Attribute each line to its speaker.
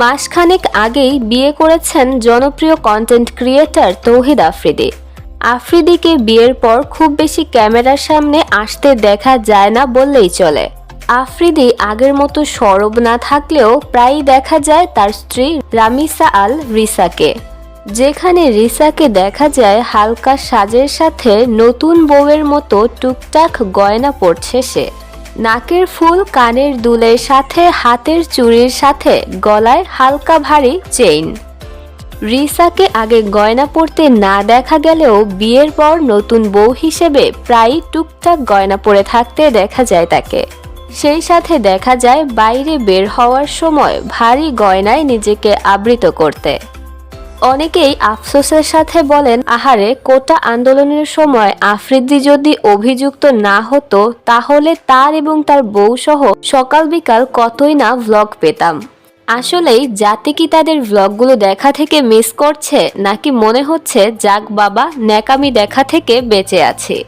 Speaker 1: মাসখানেক আগেই বিয়ে করেছেন জনপ্রিয় কন্টেন্ট ক্রিয়েটার তৌহিদ আফ্রিদি। আফ্রিদিকে বিয়ের পর খুব বেশি ক্যামেরার সামনে আসতে দেখা যায় না বললেই চলে। আফ্রিদি আগের মতো সরব না থাকলেও প্রায়ই দেখা যায় তার স্ত্রী রামিসা আল রিসাকে। যেখানে রিসাকে দেখা যায় হালকা সাজের সাথে নতুন বউয়ের মতো টুকটাক গয়না পড়ছে সে। নাকের ফুল, কানের দুলের সাথে, হাতের চুড়ির সাথে, গলায় হালকা ভারী চেইন। রিসাকে আগে গয়না পরতে না দেখা গেলেও বিয়ের পর নতুন বউ হিসেবে প্রায়ই টুকটাক গয়না পরে থাকতে দেখা যায় তাকে। সেই সাথে দেখা যায় বাইরে বের হওয়ার সময় ভারী গয়নায় নিজেকে আবৃত করতে। অনেকেই আফসোসের সাথে বলেন, আহারে, কোটা আন্দোলনের সময় আফ্রিদি যদি অভিযুক্ত না হতো, তাহলে তার এবং তার বউ সহ সকাল বিকাল কতই না ভ্লগ পেতাম? আসলেই, জাতি কি তাদের ভ্লগগুলো দেখা থেকে মিস করছে, নাকি মনে হচ্ছে, যাক বাবা, ন্যাকামি দেখা থেকে বেঁচে আছে?